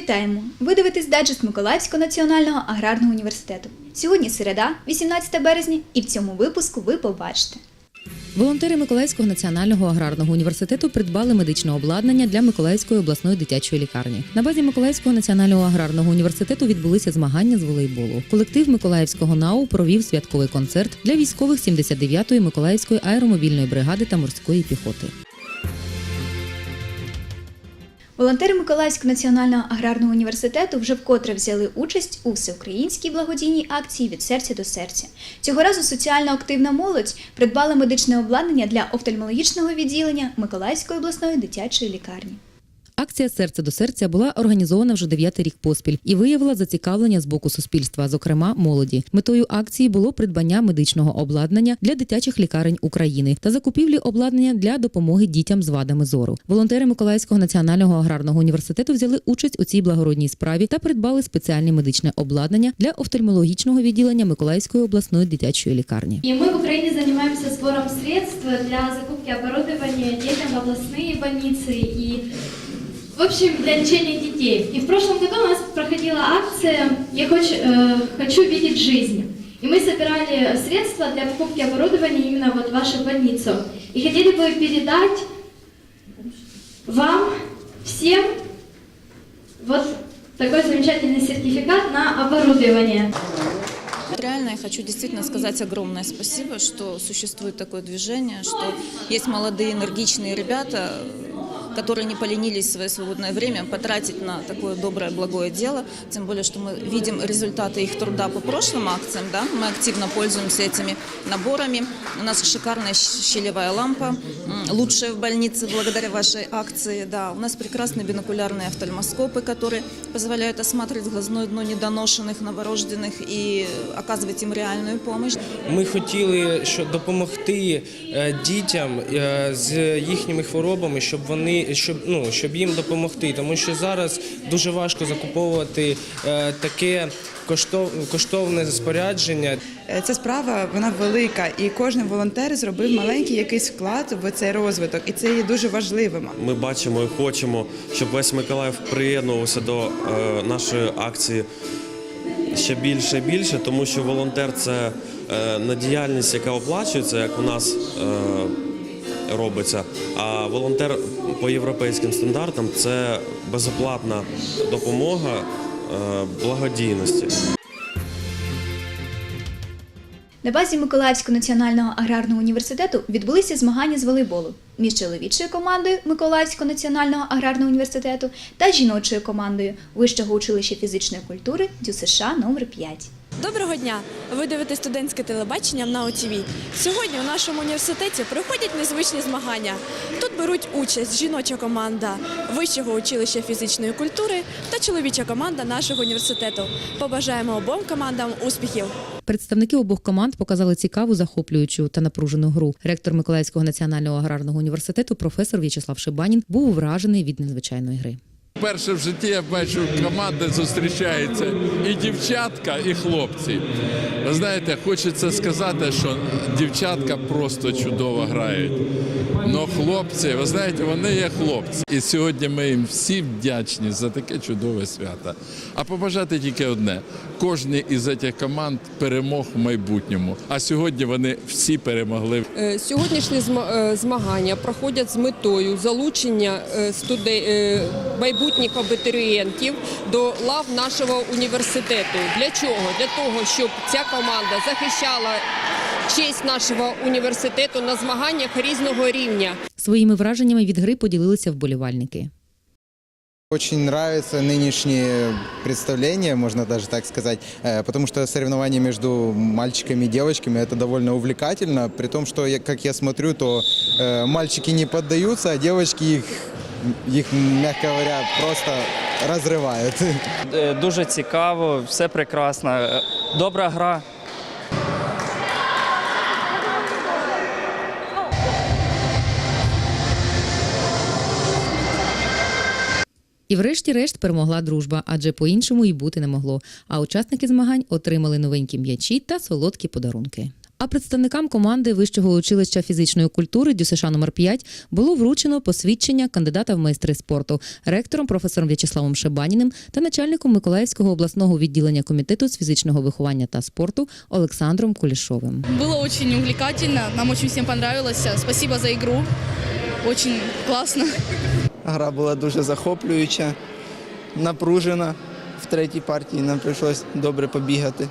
Вітаємо! Ви дивитесь даджест Миколаївського національного аграрного університету. Сьогодні середа, 18 березня, і в цьому випуску ви побачите. Волонтери Миколаївського національного аграрного університету придбали медичне обладнання для Миколаївської обласної дитячої лікарні. На базі Миколаївського національного аграрного університету відбулися змагання з волейболу. Колектив Миколаївського НАУ провів святковий концерт для військових 79-ї Миколаївської аеромобільної бригади та морської піхоти. Волонтери Миколаївського національного аграрного університету вже вкотре взяли участь у всеукраїнській благодійній акції від серця до серця. Цього разу соціально активна молодь придбала медичне обладнання для офтальмологічного відділення Миколаївської обласної дитячої лікарні. Акція серце до серця була організована вже дев'ятий рік поспіль і виявила зацікавлення з боку суспільства, зокрема молоді. Метою акції було придбання медичного обладнання для дитячих лікарень України та закупівлі обладнання для допомоги дітям з вадами зору. Волонтери Миколаївського національного аграрного університету взяли участь у цій благородній справі та придбали спеціальне медичне обладнання для офтальмологічного відділення Миколаївської обласної дитячої лікарні. И мы в Украине занимаемся сбором средств для закупки оборудования детям в областные больницы и, в общем, для лечения детей. И в прошлом году у нас проходила акция «Я хочу, э, хочу видеть жизнь». И мы собирали средства для покупки оборудования именно вот в вашу больницу. И хотели бы передать вам всем вот такой замечательный сертификат на оборудование. Реально я хочу действительно сказать огромное спасибо, что существует такое движение, что есть молодые энергичные ребята, которые не поленились свое свободное время потратить на такое доброе, благое дело. Тем более, что мы видим результаты их труда по прошлым акциям. Да? Мы активно пользуемся этими наборами. У нас шикарная щ- щелевая лампа, м, лучшая в больнице благодаря вашей акции. Да. У нас прекрасные бинокулярные офтальмоскопы, которые позволяют осматривать глазное дно недоношенных, новорожденных и оказывать им реальную помощь. Ми хотіли що допомогти е, дітям е, з їхніми хворобами, щоб вони щоб ну щоб їм допомогти, тому що зараз дуже важко закуповувати е, таке коштов, коштовне спорядження. Е, Ця справа вона велика, і кожен волонтер зробив маленький якийсь вклад в цей розвиток, і це є дуже важливим. Ми бачимо і хочемо, щоб весь Миколаїв приєднувався до е, нашої акції ще більше і більше, тому що волонтер це е, не діяльність, яка оплачується, як у нас е, робиться. А волонтер по європейським стандартам це безоплатна допомога е, благодійності. На базі Миколаївського національного аграрного університету відбулися змагання з волейболу між чоловічою командою Миколаївського національного аграрного університету та жіночою командою Вищого училища фізичної культури ДЮСШ номер 5 Доброго дня! Ви дивитесь студентське телебачення на ОТВ. Сьогодні у нашому університеті проходять незвичні змагання. Тут беруть участь жіноча команда Вищого училища фізичної культури та чоловіча команда нашого університету. Побажаємо обом командам успіхів! Представники обох команд показали цікаву, захоплюючу та напружену гру. Ректор Миколаївського національного аграрного університету, професор В'ячеслав Шибанін, був вражений від незвичайної гри. Перше в житті я бачу, команди зустрічаються і дівчатка, і хлопці. Ви знаєте, хочеться сказати, що дівчатка просто чудово грають. Но хлопці, ви знаєте, вони є хлопці. І сьогодні ми їм всі вдячні за таке чудове свято. А побажати тільки одне: кожній із цих команд перемог в майбутньому. А сьогодні вони всі перемогли. Е, Сьогоднішні е, змагання проходять з метою залучення е, студе- е, майбутніх абітурієнтів до лав нашого університету. Для чого? Для того, щоб ця команда захищала честь нашого університету на змаганнях різного рівня. Своїми враженнями від гри поділилися вболівальники. Очень нравится нынешнее представление, можно даже так сказать, э, потому что соревнования между мальчиками и девочками это довольно увлекательно, при том, что, я- как я смотрю, то э, мальчики не поддаются, а девочки их, их, мягко говоря, просто разрывают. Е, Дуже цікаво, все прекрасно. Добра гра. І врешті-решт перемогла дружба, адже по-іншому і бути не могло. А учасники змагань отримали новенькі м'ячі та солодкі подарунки. А представникам команди Вищого училища фізичної культури ДЮСШ номер 5 було вручено посвідчення кандидата в майстри спорту ректором професором В'ячеславом Шебаніним та начальником Миколаївського обласного відділення комітету з фізичного виховання та спорту Олександром Кулішовим. Было очень увлекательно, нам очень всем понравилось. Спасибо за игру. Очень классно. Гра була дуже захоплююча, напружена. В третій партії нам прийшлось добре побігати.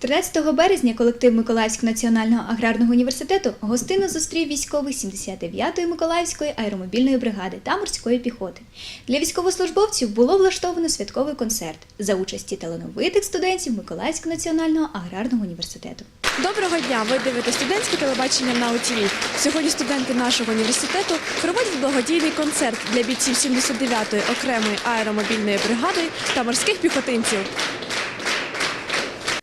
13 березня колектив Миколаївського національного аграрного університету гостинно зустрів військових 79-ї Миколаївської аеромобільної бригади та морської піхоти. Для військовослужбовців було влаштовано святковий концерт за участі талановитих студентів Миколаївського національного аграрного університету. Доброго дня! Ви дивитесь студентське телебачення на ОТВ. Сьогодні студенти нашого університету проводять благодійний концерт для бійців 79-ї окремої аеромобільної бригади та морських піхотинців.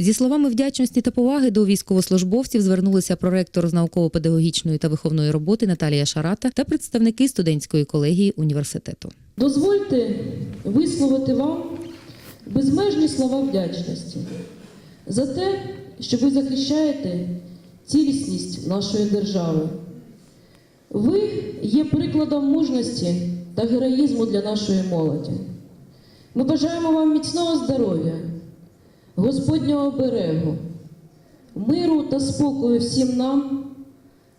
Зі словами вдячності та поваги до військовослужбовців звернулися проректор з науково-педагогічної та виховної роботи Наталія Шарата та представники студентської колегії університету. Дозвольте висловити вам безмежні слова вдячності за те, що ви захищаєте цілісність нашої держави. Ви є прикладом мужності та героїзму для нашої молоді. Ми бажаємо вам міцного здоров'я, Господнього оберегу, миру та спокою всім нам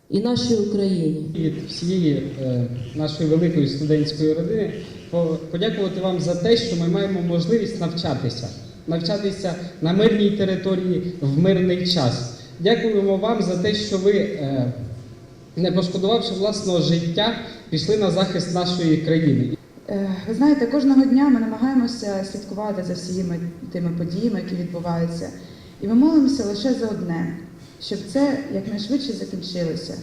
і нашій Україні. від всієї е, нашої великої студентської родини подякувати вам за те, що ми маємо можливість навчатися, навчатися на мирній території в мирний час. Дякуємо вам за те, що ви, е, не пошкодувавши власного життя, пішли на захист нашої країни. Е, Ви знаєте, кожного дня ми намагаємося слідкувати за всіми тими подіями, які відбуваються. І ми молимося лише за одне, щоб це якнайшвидше закінчилося,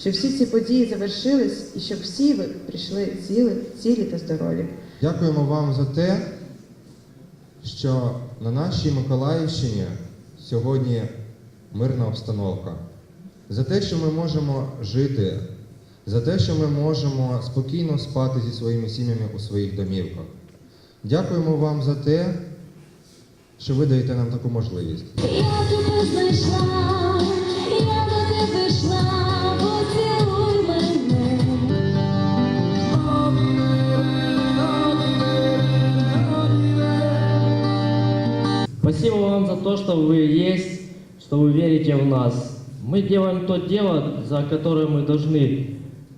щоб всі ці події завершились і щоб всі ви прийшли цілі, цілі та здорові. Дякуємо вам за те, що на нашій Миколаївщині сьогодні мирна обстановка. За те, що ми можемо жити, за те, що ми можемо спокійно спати зі своїми сім'ями у своїх домівках. Дякуємо вам за те, що ви даєте нам таку можливість. Я тебе знайшла, я до тебе йшла, поцілуй мене. Спасибо вам за то, что вы есть, что вы верите в нас. Мы делаем то дело, за которое мы должны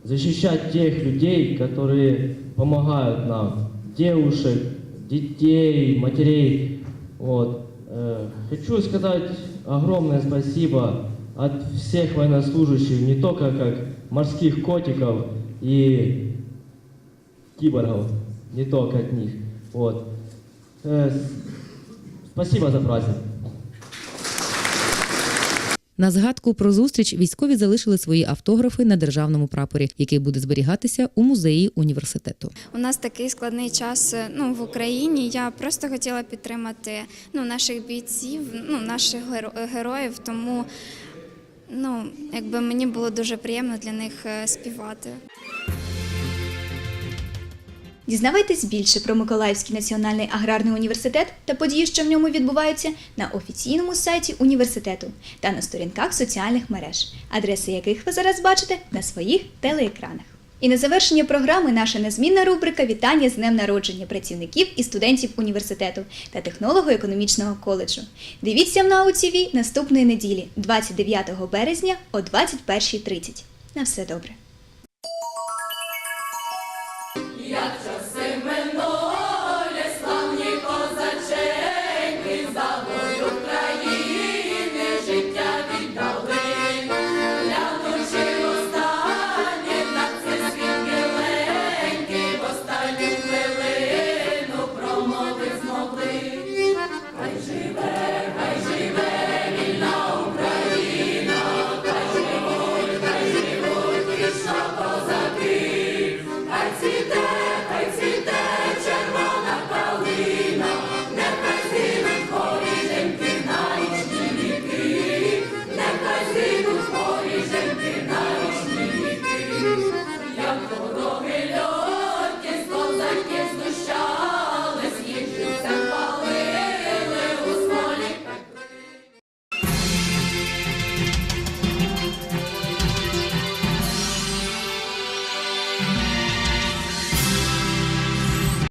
защищать тех людей, которые помогают нам, девушек, детей, матерей. Вот. Э, Хочу сказать огромное спасибо от всех военнослужащих, не только как морских котиков и киборгов, не только от них. Вот. Э, Спасибо за праздник. На згадку про зустріч військові залишили свої автографи на державному прапорі, який буде зберігатися у музеї університету. У нас такий складний час ну, в Україні. Я просто хотіла підтримати ну, наших бійців, ну, наших геро- героїв, тому ну, якби мені було дуже приємно для них е, співати. Дізнавайтесь більше про Миколаївський національний аграрний університет та події, що в ньому відбуваються, на офіційному сайті університету та на сторінках соціальних мереж, адреси яких ви зараз бачите на своїх телеекранах. І на завершення програми наша незмінна рубрика Вітання з днем народження працівників і студентів університету та технолого-економічного коледжу. Дивіться на УТВ наступної неділі, 29 березня о 21.30. На все добре.